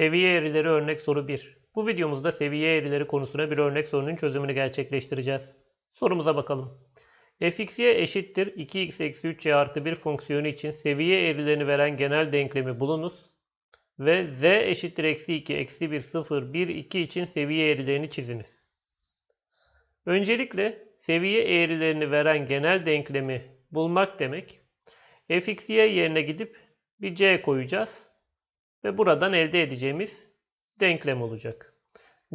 Seviye eğrileri örnek soru 1. Bu videomuzda seviye eğrileri konusuna bir örnek sorunun çözümünü gerçekleştireceğiz. Sorumuza bakalım. fxy eşittir 2x eksi 3y artı 1 fonksiyonu için seviye eğrilerini veren genel denklemi bulunuz. Ve z eşittir eksi 2 eksi 1 0 1 2 için seviye eğrilerini çiziniz. Öncelikle seviye eğrilerini veren genel denklemi bulmak demek. fxy yerine gidip bir c koyacağız. Ve buradan elde edeceğimiz denklem olacak.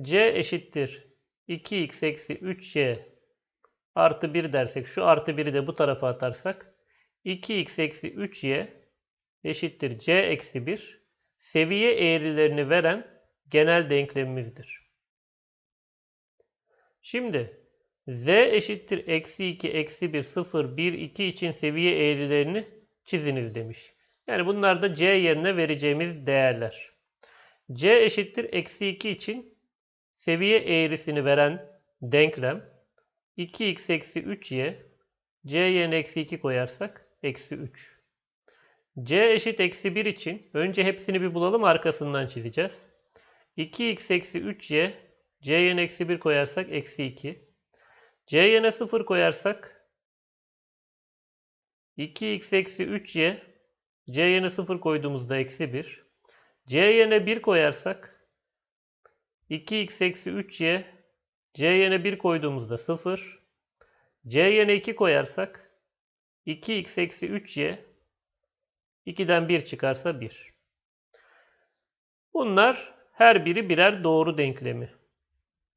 c eşittir 2x eksi 3y artı 1 dersek şu artı 1'i de bu tarafa atarsak 2x eksi 3y eşittir c eksi 1 seviye eğrilerini veren genel denklemimizdir. Şimdi z eşittir eksi 2 eksi 1 0 1 2 için seviye eğrilerini çiziniz demiş. Yani bunlar da c yerine vereceğimiz değerler. c eşittir eksi 2 için seviye eğrisini veren denklem 2x eksi 3y c yerine eksi 2 koyarsak eksi 3. c eşit eksi 1 için önce hepsini bir bulalım arkasından çizeceğiz. 2x eksi 3y c yerine eksi 1 koyarsak eksi 2. c yerine 0 koyarsak 2x eksi 3y c yerine 0 koyduğumuzda eksi 1. c yerine 1 koyarsak 2x eksi 3y c yerine 1 koyduğumuzda 0. c yerine 2 koyarsak 2x eksi 3y 2'den 1 çıkarsa 1. Bunlar her biri birer doğru denklemi.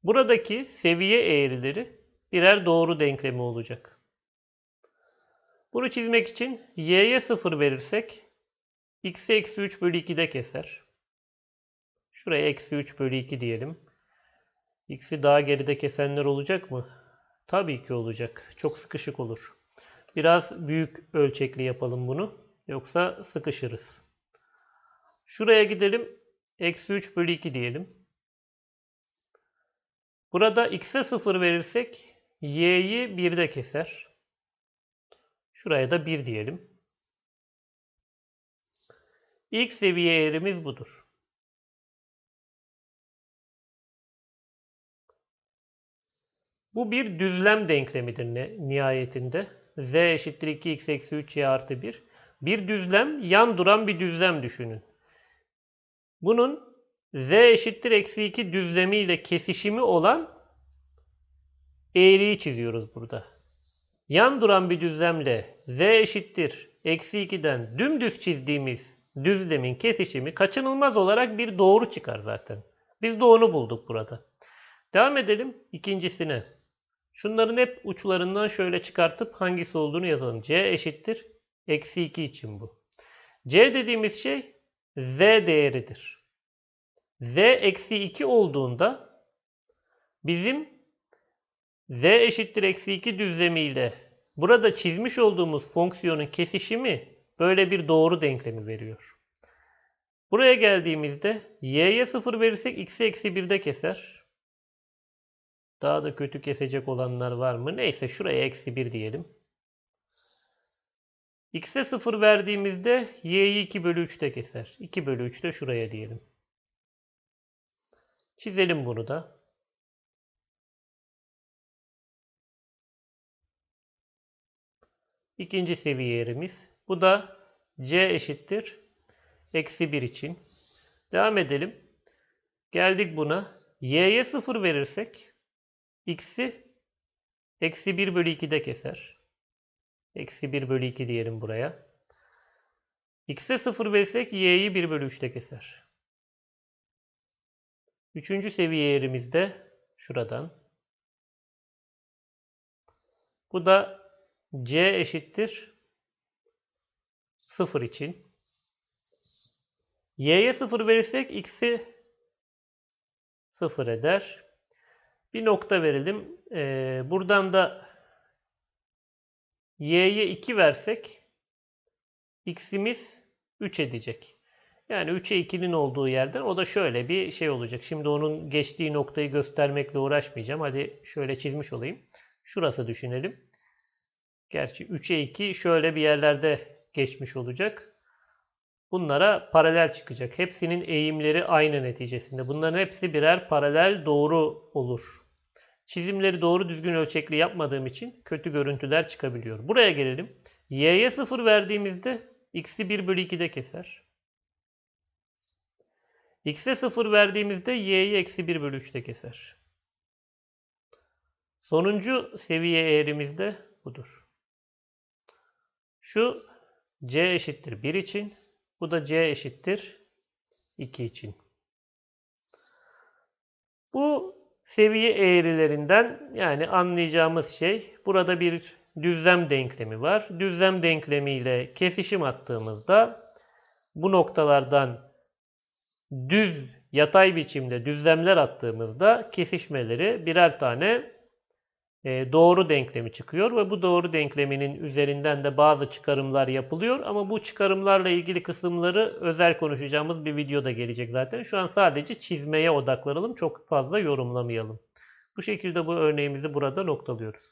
Buradaki seviye eğrileri birer doğru denklemi olacak. Bunu çizmek için y'ye 0 verirsek x'e eksi 3 bölü 2'de keser. Şuraya eksi 3 bölü 2 diyelim. X'i daha geride kesenler olacak mı? Tabii ki olacak. Çok sıkışık olur. Biraz büyük ölçekli yapalım bunu. Yoksa sıkışırız. Şuraya gidelim. Eksi 3 bölü 2 diyelim. Burada x'e 0 verirsek y'yi 1'de keser. Şuraya da 1 diyelim. İlk seviye eğrimiz budur. Bu bir düzlem denklemidir nihayetinde. z eşittir 2x eksi 3y artı 1. Bir düzlem, yan duran bir düzlem düşünün. Bunun z eşittir eksi 2 düzlemiyle kesişimi olan eğriyi çiziyoruz burada. Yan duran bir düzlemle z eşittir eksi 2'den dümdüz çizdiğimiz düzlemin kesişimi kaçınılmaz olarak bir doğru çıkar zaten. Biz onu bulduk burada. Devam edelim ikincisine. Şunların hep uçlarından şöyle çıkartıp hangisi olduğunu yazalım. c eşittir eksi 2 için bu. c dediğimiz şey z değeridir. z eksi 2 olduğunda bizim z eşittir eksi 2 düzlemiyle burada çizmiş olduğumuz fonksiyonun kesişimi böyle bir doğru denklemi veriyor. Buraya geldiğimizde y'ye 0 verirsek x'i eksi 1'de keser. Daha da kötü kesecek olanlar var mı? Neyse şuraya eksi 1 diyelim. x'e 0 verdiğimizde y'yi 2 bölü 3'te keser. 2 bölü 3 de şuraya diyelim. Çizelim bunu da. İkinci seviye yerimiz. Bu da c eşittir. Eksi 1 için. Devam edelim. Geldik buna. y'ye 0 verirsek x'i eksi 1 bölü 2'de keser. Eksi 1 bölü 2 diyelim buraya. x'e 0 verirsek y'yi 1 bölü 3'te keser. Üçüncü seviye yerimizde şuradan. Bu da c eşittir 0 için. y'ye 0 verirsek x'i 0 eder. Bir nokta verelim. Ee, buradan da y'ye 2 versek x'imiz 3 edecek. Yani 3'e 2'nin olduğu yerden o da şöyle bir şey olacak. Şimdi onun geçtiği noktayı göstermekle uğraşmayacağım. Hadi şöyle çizmiş olayım. Şurası düşünelim. Gerçi 3'e 2 şöyle bir yerlerde geçmiş olacak. bunlara paralel çıkacak. Hepsinin eğimleri aynı neticesinde. Bunların hepsi birer paralel doğru olur. Çizimleri doğru düzgün ölçekli yapmadığım için kötü görüntüler çıkabiliyor. Buraya gelelim. Y'ye 0 verdiğimizde x'i 1 bölü 2'de keser. X'e 0 verdiğimizde y'yi eksi 1 bölü 3'te keser. Sonuncu seviye eğrimiz de budur. Şu c eşittir 1 için, bu da c eşittir 2 için. Bu seviye eğrilerinden yani anlayacağımız şey burada bir düzlem denklemi var. Düzlem denklemiyle kesişim attığımızda bu noktalardan düz yatay biçimde düzlemler attığımızda kesişmeleri birer tane doğru denklemi çıkıyor ve bu doğru denkleminin üzerinden de bazı çıkarımlar yapılıyor ama bu çıkarımlarla ilgili kısımları özel konuşacağımız bir videoda gelecek zaten. Şu an sadece çizmeye odaklanalım. Çok fazla yorumlamayalım. Bu şekilde bu örneğimizi burada noktalıyoruz.